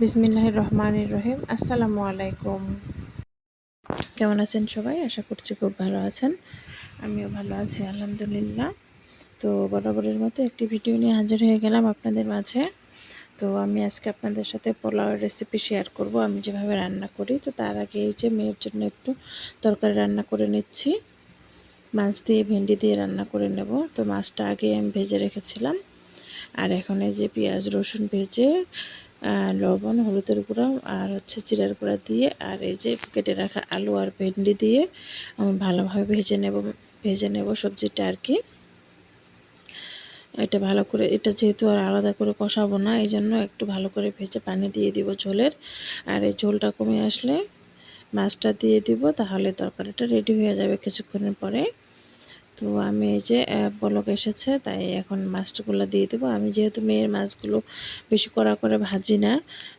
বিসমিল্লাহ রহমান রহিম। আসসালামু আলাইকুম। কেমন আছেন সবাই? আশা করছি খুব ভালো আছেন। আমিও ভালো আছি, আলহামদুলিল্লাহ। তো বরাবরের মতো একটি ভিডিও নিয়ে হাজির হয়ে গেলাম আপনাদের মাঝে। তো আমি আজকে আপনাদের সাথে পোলাওয়ের রেসিপি শেয়ার করব। আমি যেভাবে রান্না করি, তো তার আগে এই যে মেয়ের জন্য একটু তরকারি রান্না করে নিচ্ছি। মাছ দিয়ে, ভেন্ডি দিয়ে রান্না করে নেব। তো মাছটা আগে আমি ভেজে রেখেছিলাম। আর এখন এই যে পেঁয়াজ, রসুন ভেজে লবণ, হলুদের গুঁড়া আর হচ্ছে জিরার গুঁড়া দিয়ে আর এই যে কেটে রাখা আলু আর ভেন্ডি দিয়ে আমি ভালোভাবে ভেজে নেব ভেজে নেব সবজিটা আর কি। এটা ভালো করে, এটা যেহেতু আর আলাদা করে কষাবো না, এই জন্য একটু ভালো করে ভেজে পানি দিয়ে দিব ঝোলের। আর এই ঝোলটা কমে আসলে মাছটা দিয়ে দিব, তাহলে তরকারিটা রেডি হয়ে যাবে কিছুক্ষণের পরে। তো আমি এই যে পলক এসেছে, তাই এখন মাছগুলো দিয়ে দেবো। আমি যেহেতু মেয়ের মাছগুলো বেশি কড়া করে ভাজি না,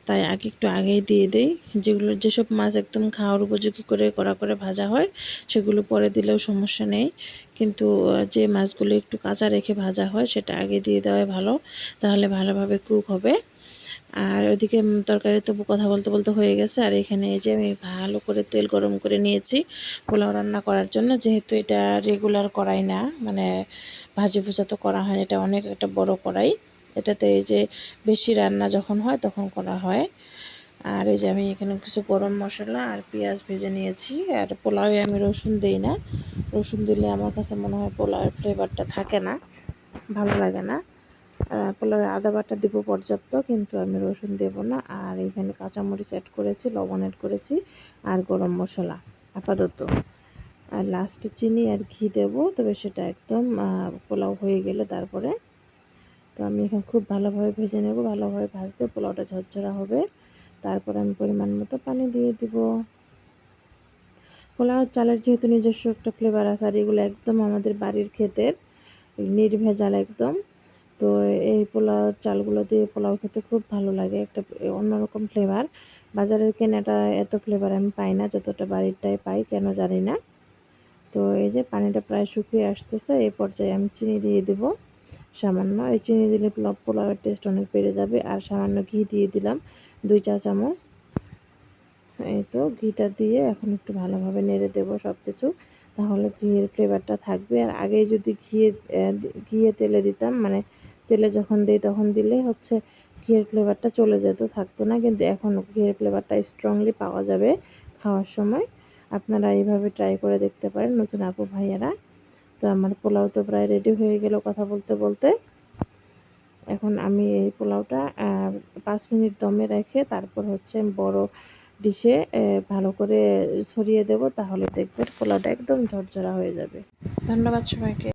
তাই আগে একটু আগেই দিয়ে দিই। যেগুলো, যেসব মাছ একদম খাওয়ার উপযোগী করে কড়া করে ভাজা হয়, সেগুলো পরে দিলেও সমস্যা নেই। কিন্তু যে মাছগুলো একটু কাঁচা রেখে ভাজা হয়, সেটা আগে দিয়ে দেওয়াই ভালো। তাহলে ভালোভাবে কুক হবে। আর ওইদিকে তরকারি তো কথা বলতে বলতে হয়ে গেছে। আর এখানে এই যে আমি ভালো করে তেল গরম করে নিয়েছি পোলাও রান্না করার জন্য। যেহেতু এটা রেগুলার করাই না মানে ভাজি ভুজা তো করা হয় এটা অনেক একটা বড় কড়াই। এটাতে এই যে বেশি রান্না যখন হয় তখন করা হয়। আর এই যে আমি এখানে কিছু গরম মশলা আর পেঁয়াজ ভেজে নিয়েছি। আর পোলাওয়ে আমি রসুন দিই না। রসুন দিলে আমার কাছে মনে হয় পোলাওয়ের ফ্লেভারটা থাকে না, ভালো লাগে না। পোলাওয়ে আদা বাটা দিব পর্যাপ্ত, কিন্তু আমি রসুন দেব না। আর এখানে কাঁচামরিচ অ্যাড করেছি, লবণ অ্যাড করেছি, আর গরম মশলা, আপাতত। আর লাস্টে চিনি আর ঘি দেব, তবে সেটা একদম পোলাও হয়ে গেলে তারপরে। তো আমি এখানে খুব ভালোভাবে ভেজে নেব, ভালোভাবে ভাজতে পোলাওটা ঝরঝরা হবে। তারপর আমি পরিমাণ মতো পানি দিয়ে দিব। পোলাও চালের যেহেতু নিজস্ব একটা ফ্লেভার আছে, আর এগুলো একদম আমাদের বাড়ির ক্ষেতের, নির্ভেজাল একদম। তো এই পোলাও চালগুলো দিয়ে পোলাও খেতে খুব ভালো লাগে, একটা অন্যরকম ফ্লেভার বাজারের কেনাটা এত ফ্লেভার আমি পাই না, যতটা বাড়িরটাই পাই, কেন জানি না। তো এই যে পানিটা প্রায় শুকিয়ে আসতেছে, এই পর্যায়ে আমি চিনি দিয়ে দেব। সামান্য, এই চিনি দিলে পোলাও, পোলাওয়ের টেস্ট অনেক বেড়ে যাবে। আর সামান্য ঘি দিয়ে দিলাম দুই চা চামচ। এই তো ঘিটা দিয়ে এখন একটু ভালোভাবে নেড়ে দেবো সব কিছু তাহলে ঘিয়ের ফ্লেভারটা থাকবে। আর আগে যদি ঘিয়ে ঘিয়ে তেলে দিতাম মানে তেলে যখন দিই তখন দিলে হচ্ছে ঘিয়ের ফ্লেভারটা চলে যেত, থাকতো না। কিন্তু এখন ঘিয়ের ফ্লেভারটা স্ট্রংলি পাওয়া যাবে খাওয়ার সময়। আপনারা এইভাবে ট্রাই করে দেখতে পারেন নতুন আপু ভাইয়ারা। তো আমার পোলাও তো প্রায় রেডি হয়ে গেল কথা বলতে বলতে। এখন আমি এই পোলাওটা পাঁচ মিনিট দমে রেখে তারপর হচ্ছে বড় ডিশে ভালো করে ছড়িয়ে দেব, তাহলে দেখবেন পোলাওটা একদম ঝরঝরা হয়ে যাবে। ধন্যবাদ সবাইকে।